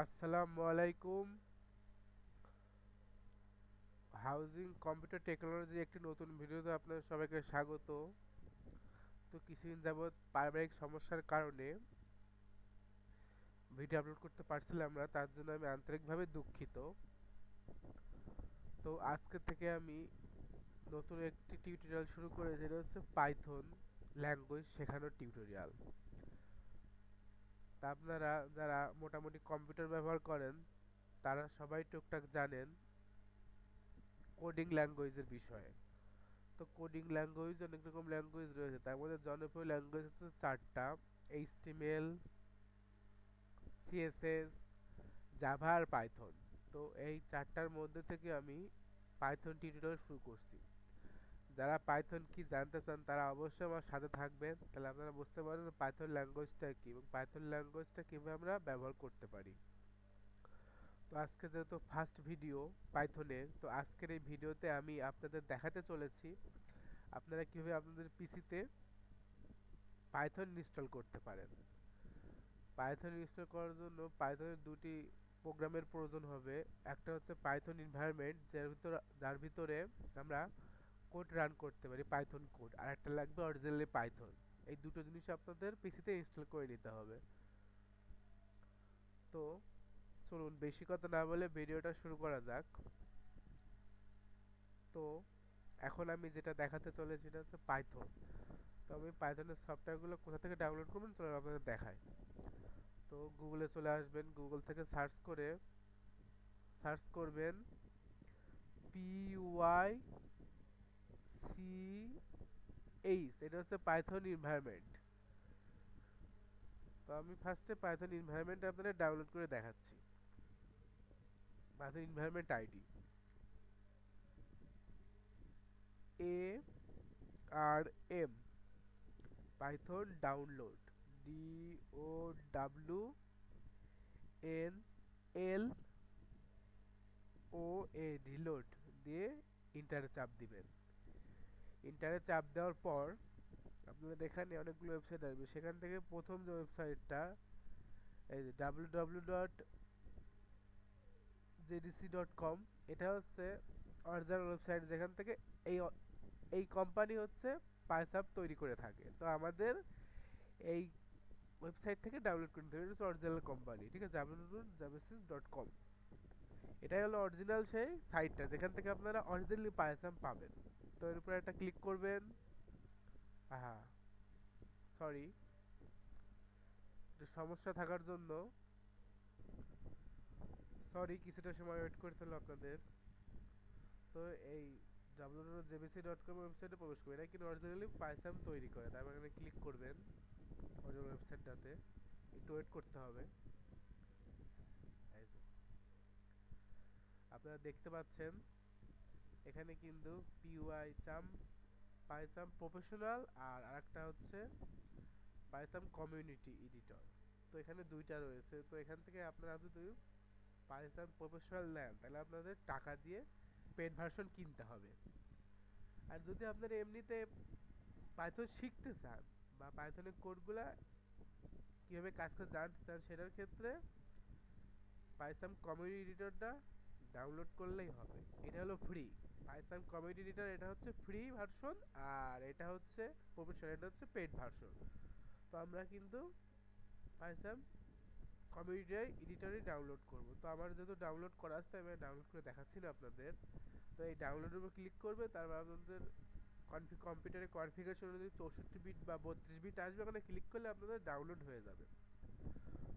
আসসালামু আলাইকুম housing computer technology একটি নতুন ভিডিওতে আপনাদের সবাইকে স্বাগত। তো কিছুদিন যাবৎ পারিবারিক সমস্যার কারণে ভিডিও আপলোড করতে পারছিলাম না, তার জন্য আমি আন্তরিকভাবে দুঃখিত। তো আজকে থেকে আমি নতুন একটি টিউটোরিয়াল শুরু করে যেটা হচ্ছে পাইথন ল্যাঙ্গুয়েজ শেখানোর টিউটোরিয়াল। তা আপনারা যারা মোটামুটি কম্পিউটার ব্যবহার করেন, তারা সবাই টুকটাক জানেন কোডিং ল্যাঙ্গুয়েজের বিষয়ে। তো কোডিং ল্যাঙ্গুয়েজ অনেক রকম ল্যাঙ্গুয়েজ রয়েছে। তার মধ্যে জনপ্রিয় ল্যাঙ্গুয়েজ হচ্ছে চারটা এইচটিএমএল সিএসএস জাভা আর পাইথন তো এই চারটার মধ্যে থেকে আমি পাইথন টিউটোরিয়াল শুরু করছি। যারা পাইথন কি জানতে চান, তারা অবশ্যই আমার সাথে থাকবেন। তাহলে আপনারা বুঝতে পারবেন পাইথন ল্যাঙ্গুয়েজটা কি এবং পাইথন ল্যাঙ্গুয়েজটা কীভাবে আমরা ব্যবহার করতে পারি। তো আজকে যেহেতু ফার্স্ট ভিডিও পাইথনের, তো আজকের এই ভিডিওতে আমি আপনাদের দেখাতে চলেছি আপনারা কীভাবে আপনাদের পিসিতে পাইথন ইনস্টল করতে পারেন। পাইথন ইনস্টল করার জন্য পাইথনের দুটি প্রোগ্রামের প্রয়োজন হবে। একটা হচ্ছে পাইথন এনভায়রনমেন্ট যার ভিতর যার ভিতরে আমরা কোড রান করতে পারি পাইথন কোড আর একটা লাগবে অরিজিনালি পাইথন এই দুটো জিনিস আপনাদের পিসিতে ইনস্টল করে নিতে হবে। তো চলুন, বেশি কথা না বলে ভিডিওটা শুরু করা যাক। তো এখন আমি যেটা দেখাতে চলেছি সেটা হচ্ছে পাইথন তো আমি পাইথনের সফটওয়্যারগুলো কোথা থেকে ডাউনলোড করবেন চলুন আপনাদের দেখাই। তো গুগলে চলে আসবেন গুগল থেকে সার্চ করে সার্চ করবেন পি ওয়াই সি এইচ এটা হচ্ছে পাইথন এনভায়রনমেন্ট তো আমি ফার্স্টে পাইথন এনভায়রনমেন্ট আপনাদের ডাউনলোড করে দেখাচ্ছি। Python environment ID A R M Python download D O W N L O A ডিলোড দিয়ে ইন্টারে চাপ দিবেন। ইন্টারে চাপ দেওয়ার পর আপনাদের এখানে অনেকগুলো ওয়েবসাইট আসবে। সেখান থেকে প্রথম যে ওয়েবসাইটটা এই যে W W dot JDC dot com এটা হচ্ছে অরিজিনাল ওয়েবসাইট যেখান থেকে এই এই কোম্পানি হচ্ছে পাইসাপ তৈরি করে থাকে। তো আমাদের এই ওয়েবসাইট থেকে ডাউনলোড করে নিতে হবে। এটা অরিজিনাল কোম্পানি ঠিক আছে? ডাব্লিউ জাবেসিস ডট কম এটাই হলো অরিজিনাল সেই সাইটটা যেখান থেকে আপনারা অরিজিনালি পাইসাম পাবেন। তো এর উপরে একটা ক্লিক করবেন। হ্যাঁ সরি সমস্যা থাকার জন্য। সরি কিছুটা সময় ওয়েট করতে হলো আপনাদের। তো এই www.jbc ডট কম ওয়েবসাইটে প্রবেশ করবেন এটা কিন্তু অরিজিনালি পাইসাম তৈরি করে তারপর এখানে ক্লিক করবেন অরিজিনাল ওয়েবসাইটটাতে একটু ওয়েট করতে হবে। আপনারা দেখতে পাচ্ছেন এখানে কিন্তু পিওয়াই চাম পাইসাম প্রফেশনাল আর আরেকটা হচ্ছে পাইসাম কমিউনিটি এডিটর। তো এখানে দুইটা রয়েছে। তো এখান থেকে আপনারা যদি পাইসাম প্রফেশনাল নেন, তাহলে আপনাদের টাকা দিয়ে পেড ভার্সন কিনতে হবে। আর যদি আপনারা এমনিতে পাইথন শিখতে চান বা পাইথনের কোডগুলা কীভাবে কাজ করে জানতে চান, সেটার ক্ষেত্রে পাইসাম কমিউনিটি এডিটরটা ডাউনলোড করলেই হবে। এটা হলো ফ্রি পাইসাম কমিউনিটি এডিটর এটা হচ্ছে ফ্রি ভার্সন আর এটা হচ্ছে প্রফেশনাল এটা হচ্ছে পেড ভার্সন তো আমরা কিন্তু পাইসাম কমিউনিটি এডিটরই ডাউনলোড করব। তো আমার যেহেতু ডাউনলোড করা আছে আমি ডাউনলোড করে দেখাচ্ছি না আপনাদের। তো এই ডাউনলোডের উপর ক্লিক করবে, তারপর আপনাদের কনফি কম্পিউটারে কনফিগারেশন অনুযায়ী চৌষট্টি বিট বা বত্রিশ বিট আসবে ওখানে ক্লিক করলে আপনাদের ডাউনলোড হয়ে যাবে।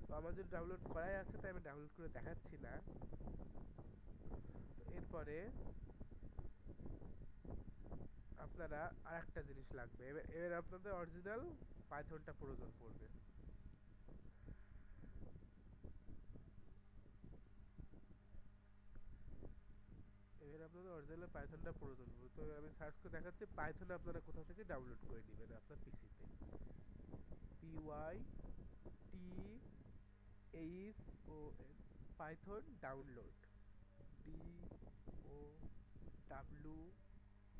তো আমার যদি ডাউনলোড করাই আছে, তাই আমি ডাউনলোড করে দেখাচ্ছি না। তো এরপরে আপনারা আর একটা জিনিস লাগবে। এবার এবার আপনাদের অরিজিনাল পাইথনটা প্রয়োজন পড়বে। এবার আপনাদের অরিজিনাল পাইথনটা প্রয়োজন পড়বে। তো আমি সার্চ করে দেখাচ্ছি পাইথন আপনারা কোথা থেকে ডাউনলোড করে নেবেন? আপনার পিসিতে P Y T H O Python download D O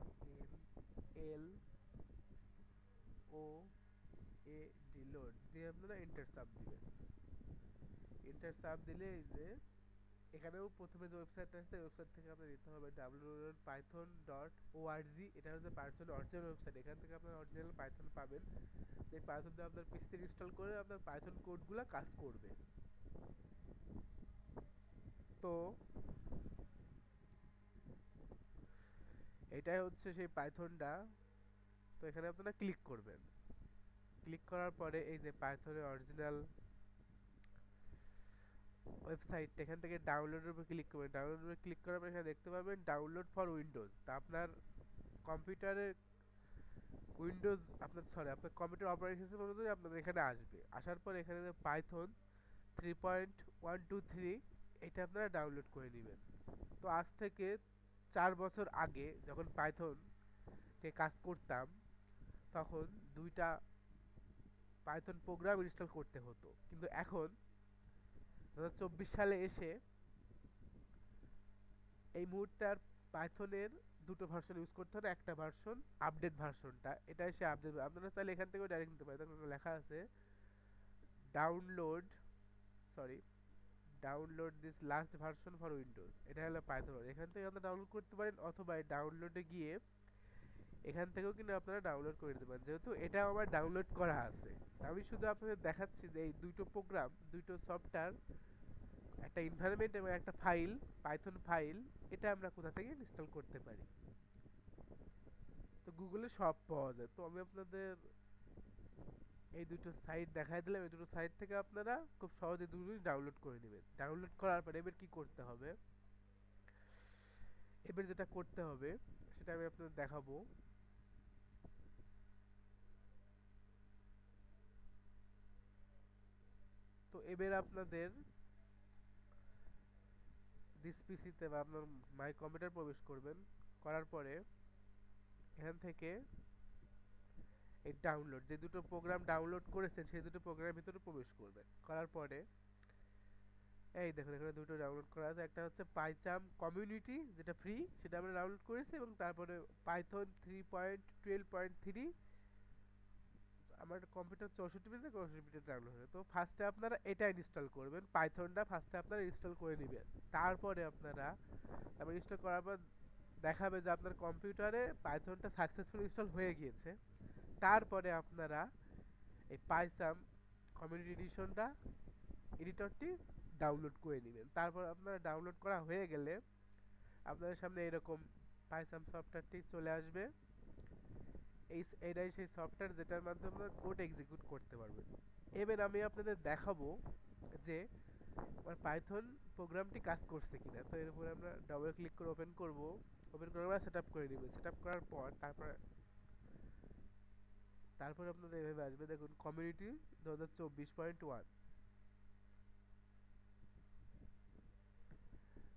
N L, O, A, ডিলোড। দিয়ে আপনারা এন্টার চাপ দিবেন। এন্টার চাপ দিলে এই যে, এখানেও প্রথমে যে ওয়েবসাইটটা আছে ওয়েবসাইট থেকে আপনার দিতে হবে ডাব্লিউ পাইথন ডট ওআরজি এটা হচ্ছে পাইথন অরিজিনাল ওয়েবসাইট এখান থেকে আপনার অরিজিনাল পাইথন পাবেন। এই পাইথন দিয়ে আপনার পিসিতে ইনস্টল করে আপনার পাইথন কোডগুলো কাজ করবে। তো এটাই হচ্ছে সেই পাইথনটা। তো এখানে আপনারা ক্লিক করবেন। ক্লিক করার পরে এই যে পাইথনের অরিজিনাল ওয়েবসাইট এখান থেকে ডাউনলোডের উপর ক্লিক করবেন। ডাউনলোডের উপর ক্লিক করার পর এখানে দেখতে পাবেন ডাউনলোড ফর উইন্ডোজ। তা আপনার কম্পিউটারের উইন্ডোজ, আপনার, সরি, আপনার কম্পিউটার অপারেটিং সিস্টেম অনুযায়ী আপনাদের এখানে আসবে। আসার পর এখানে যে Python three point one two three, এটা আপনারা ডাউনলোড করে নেবেন। তো আজ থেকে চার বছর আগে যখন পাইথন কে কাজ করতাম, তখন দুইটা পাইথন প্রোগ্রাম ইনস্টল করতে হতো। কিন্তু এখন দু সালে এসে এই মুহূর্তে আর পাইথনের দুটো ভার্সন ইউজ করতে হয় একটা ভার্সন আপডেট ভার্সনটা এটা এসে আপডেট আপনারা চাইলে এখান থেকেও ডাইরেক্ট নিতে পারেন। লেখা আছে download sorry download this last version for Windows এটা হলো পাইথন এখান থেকে আপনারা ডাউনলোড করতে পারেন অথবা ডাউনলোডে গিয়ে এখান থেকেও কিন্তু আপনারা ডাউনলোড করে নিতে পারেন। যেহেতু এটা আমার ডাউনলোড করা আছে। আমি শুধু আপনাদের দেখাচ্ছি যে এই দুটো প্রোগ্রাম দুটো সফটওয়্যার একটা এনভায়রনমেন্ট এবং একটা ফাইল পাইথন ফাইল এটা আমরা কোথা থেকে ইনস্টল করতে পারি? তো গুগলে সব পাওয়া যায়। তো আমি আপনাদের এই দুটো সাইট দেখাই দিলাম, এই দুটো সাইট থেকে আপনারা খুব সহজে দুটো ডাউনলোড করে নেবেন। ডাউনলোড করার পরে এবার কি করতে হবে? এবার যেটা করতে হবে, সেটা আমি আপনাদের দেখাবো। তো এবার আপনাদের দিস পিসিতে বা আপনার মাই কম্পিউটার প্রবেশ করবেন। করার পরে এখান থেকে এই ডাউনলোড যে দুটো প্রোগ্রাম ডাউনলোড করেছেন, সেই দুটো প্রোগ্রামের ভিতরে প্রবেশ করবেন করার পরে, এই দেখুন, এখানে দুটো ডাউনলোড করা আছে। একটা হচ্ছে পাইচাম কমিউনিটি যেটা ফ্রি সেটা আমরা ডাউনলোড করেছি এবং তারপরে Python three point twelve point three আমার কম্পিউটার চৌষট্টি বিটে চৌষট্টি বিটে ডাউনলোড হবে তো ফার্স্টে আপনারা এটা ইনস্টল করবেন পাইথনটা ফার্স্টে আপনারা ইনস্টল করে নেবেন। তারপরে আপনারা, তারপর ইনস্টল করার পর দেখাবে যে আপনার কম্পিউটারে পাইথনটা সাকসেসফুল ইনস্টল হয়ে গিয়েছে। তারপরে আপনারা এই পাইসাম কমিউনিটি এডিশনটা এডিটরটি ডাউনলোড করে নেবেন। তারপর আপনারা ডাউনলোড করা হয়ে গেলে আপনাদের সামনে এরকম পাইসাম সফটওয়্যারটি চলে আসবে। এই এটাই সেই সফটওয়্যার যেটার মাধ্যমে কোড এক্সিকিউট করতে পারবেন। এবার আমি আপনাদের দেখাবো যে আমার পাইথন প্রোগ্রামটি কাজ করছে কিনা। তো এর উপরে আমরা ডাবল ক্লিক করে ওপেন করব। ওপেন করে আমরা সেট করে নিব। সেট করার পর তারপর তারপর আপনাদের এভাবে আসবে, দেখুন কমিউনিটি দু হাজার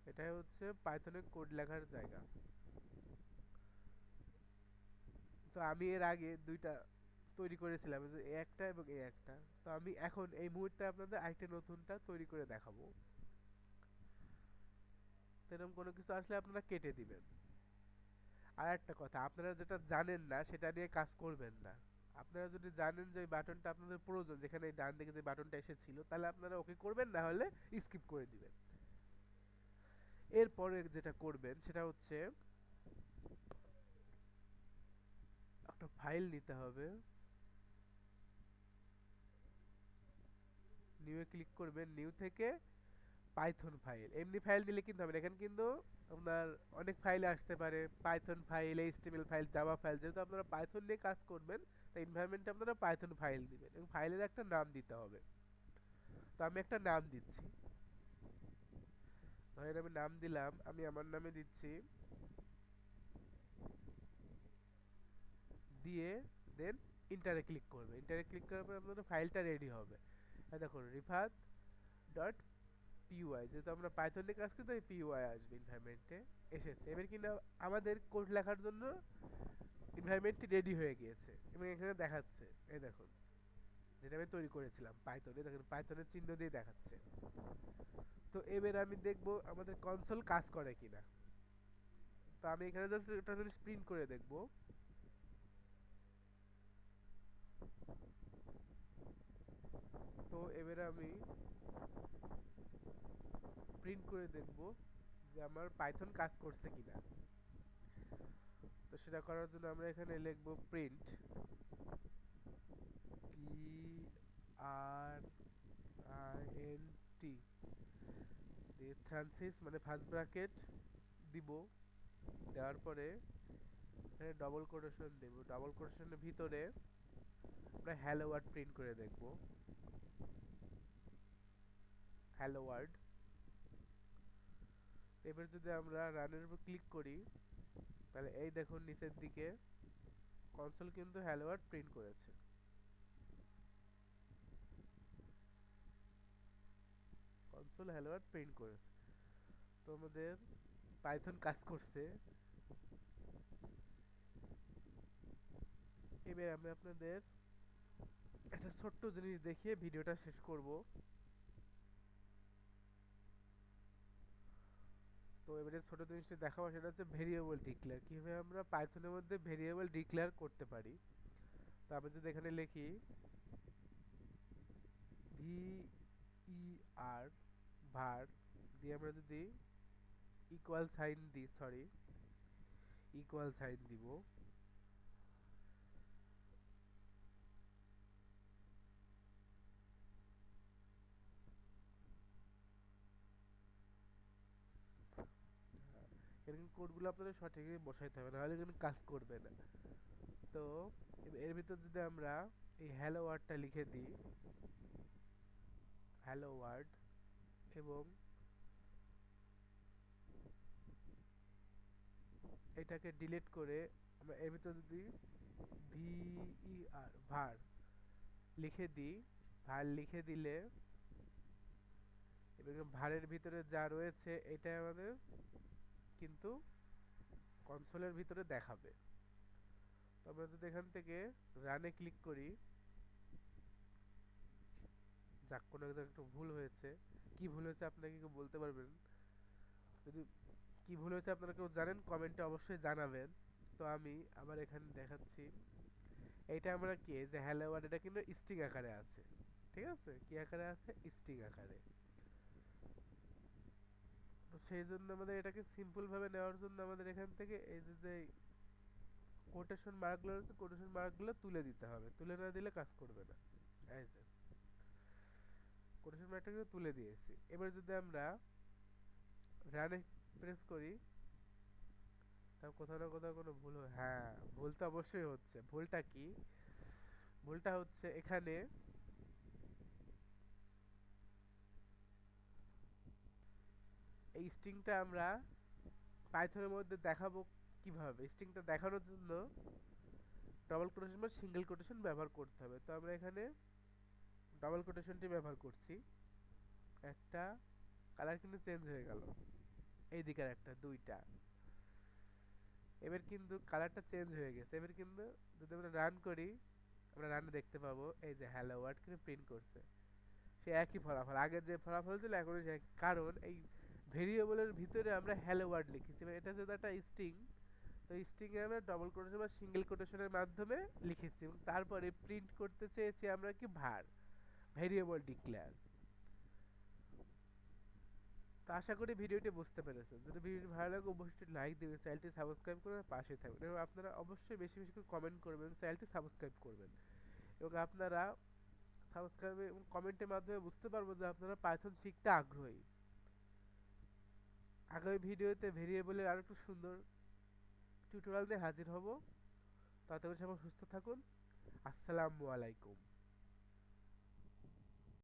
এটাই হচ্ছে পাইথনের কোড লেখার জায়গা। তো আমি এর আগে দুইটা তৈরি করেছিলাম একটা এবং এ একটা। তো আমি এখন এই মুহূর্তে আপনাদের আরেকটা নতুনটা তৈরি করে দেখাবো। এরকম কোনো কিছু আসলে আপনারা কেটে দিবেন। আর একটা কথা, আপনারা যেটা জানেন না, সেটা নিয়ে কাজ করবেন না। আপনারা যদি জানেন যে বাটনটা আপনাদের প্রয়োজন, যেখানে ডান দিকে যে বাটনটা এসেছিল, তাহলে আপনারা ওকে করবেন, না হলে স্কিপ করে দিবেন। এরপরে যেটা করবেন, সেটা হচ্ছে একটা ফাইল নিতে হবে। নিউ এ ক্লিক করবেন, নিউ থেকে পাইথন ফাইল। এমনি ফাইল দিলে কিন্তু হবে এখানে কিন্তু আপনার অনেক ফাইল আসতে পারে, Python file, HTML file, Java file, যেহেতু আপনারা পাইথন নিয়ে কাজ করবেন তাই এনভায়রনমেন্টে আপনারা পাইথন ফাইল দিবেন এবং ফাইলের একটা নাম দিতে হবে। তো আমি একটা নাম দিচ্ছি। ধরেন আমি নাম দিলাম, আমি আমার নামে দিচ্ছি দিয়ে দেন ইন্টারে ক্লিক করবে। ইন্টারে ক্লিক করার পর আপনাদের ফাইলটা রেডি হবে। দেখুন রিফাত ডট পিওয়াই যেহেতু আমরা পাইথনে কাজ করি, তাই পিওয়াই আসবে এনভায়রনমেন্টে এসেছে। এবার কিন্তু আমাদের কোড লেখার জন্য এনভায়রনমেন্টটি রেডি হয়ে গিয়েছে। এবং এখানে দেখাচ্ছে, এই দেখুন, যেটা আমি তৈরি করেছিলাম পাইথনে দেখুন পাইথনের চিহ্ন দিয়ে দেখাচ্ছে। তো এবার আমি দেখব আমাদের কনসোল কাজ করে কিনা। তো আমি এখানে জাস্ট যদি প্রিন্ট করে দেখব। তো এবারে আমি প্রিন্ট করে দেখব যে আমার পাইথন কাজ করছে কিনা। তো সেটা করার জন্য আমরা এখানে লিখব print P R N T মানে ফার্স্ট ব্র্যাকেট দিব, দেওয়ার পরে এখানে ডবল কোটেশন দেব। ডবল কোটেশনের ভিতরে আমরা হ্যালো ওয়ার্ড প্রিন্ট করে দেখব। হ্যালো ওয়ার্ড এবার যদি আমরা রানের উপর ক্লিক করি তাহলে এই দেখুন নিচের দিকে কনসোল কিন্তু হ্যালো ওয়ার্ড প্রিন্ট করেছে। কনসোল হ্যালো ওয়ার্ড প্রিন্ট করেছে। তো আমাদের পাইথন কাজ করছে। এবার আমি আপনাদের একটা ছোট্ট জিনিস দেখিয়ে ভিডিওটা শেষ করব। তো এবারে ছোট জিনিসটা দেখাবো সেটা হচ্ছে ভেরিয়েবল ডিক্লেয়ার কীভাবে আমরা পাইথনের মধ্যে ভেরিয়েবল ডিক্লেয়ার করতে পারি? তো আমি যদি এখানে লিখি ভি ই আর ভার দিয়ে আমরা যদি ইকুয়াল সাইন দিই সরি ইকুয়াল সাইন দিব। এরকম কোডগুলো আপনাদের সঠিকভাবে বসাইতে হবে, নাহলে কিন্তু কাজ করবে না। তো এর ভিতর যদি আমরা এই হ্যালো ওয়ার্ডটা লিখে দিই হ্যালো ওয়ার্ড এবং এটাকে ডিলিট করে আমরা এর ভিতর যদি ভি আর ভার লিখে দিই ভার লিখে দিলে এবং ভারের ভিতরে যা রয়েছে এটা আমাদের কিন্তু কনসোলের ভিতরে দেখাবে। তো আমরা যদি এখান থেকে রানে ক্লিক করি, যাক, কোনো একটু ভুল হয়েছে। কি ভুল হয়েছে আপনাকে কেউ বলতে পারবেন? যদি কি ভুল হয়েছে আপনারা কেউ জানেন কমেন্টে অবশ্যই জানাবেন। তো আমি আবার এখানে দেখাচ্ছি। এইটা আমরা কি? যে হ্যালো ওয়ার্ড এটা কিন্তু স্ট্রিং আকারে আছে। ঠিক আছে? কি আকারে আছে? স্ট্রিং আকারে। তো সেই জন্য আমাদের এটাকে সিম্পল ভাবে নেওয়ার জন্য আমাদের এখান থেকে এই যে যে কোটেশন মার্কগুলো রয়েছে কোটেশন মার্কগুলো তুলে দিতে হবে। তুলে না দিলে কাজ করবে না। এই যে কোটেশন মার্কটাকে তুলে দিয়েছি। এবার যদি আমরা রানে প্রেস করি তা কোথাও না কোথাও কোনো ভুল হ্যাঁ ভুল তো অবশ্যই হচ্ছে। ভুলটা কি? ভুলটা হচ্ছে এখানে এই স্ট্রিংটা আমরা পাইথনের মধ্যে দেখাবো কীভাবে। স্ট্রিংটা দেখানোর জন্য ডবল কোটেশন বা সিঙ্গেল কোটেশন ব্যবহার করতে হবে। তো আমরা এখানে ডবল কোটেশনটি ব্যবহার করছি। একটা কালার কিন্তু চেঞ্জ হয়ে গেল। এই দিকের একটা, দুইটা। এবার কিন্তু কালারটা চেঞ্জ হয়ে গেছে। এবার কিন্তু যদি আমরা রান করি, আমরা রানে দেখতে পাবো, এই যে হ্যালো ওয়ার্ড কিন্তু প্রিন্ট করছে। সে একই ফলাফল। আগে যে ফলাফল ছিল, এখন কারণ এই ভেরিয়েবলের ভিতরে আমরা হ্যালো ওয়ার্ড লিখেছি। এটা যদি একটা স্ট্রিং তো স্ট্রিং এ আমরা ডবল কোটেশন বা সিঙ্গেল কোটেশনের মাধ্যমে লিখেছি এবং তারপরে প্রিন্ট করতে চেয়েছি আমরা কি? ভার ভেরিয়েবল ডিক্লেয়ার তো আশা করি ভিডিওটি বুঝতে পেরেছেন। যদি ভিডিওটি ভালো লাগে, অবশ্যই লাইক দেবেন, চ্যানেলটি সাবস্ক্রাইব করে পাশে থাকবেন এবং আপনারা অবশ্যই বেশি বেশি করে কমেন্ট করবেন চ্যানেলটি সাবস্ক্রাইব করবেন। এবং আপনারা সাবস্ক্রাইব এবং কমেন্টের মাধ্যমে বুঝতে পারব যে আপনারা পাইথন শিখতে আগ্রহী। আগামী ভিডিওতে ভেরিয়েবলের আরও একটু সুন্দর টিউটোরিয়াল দিয়ে হাজির হব। ততক্ষণ সবাই সুস্থ থাকুন। আসসালামু আলাইকুম।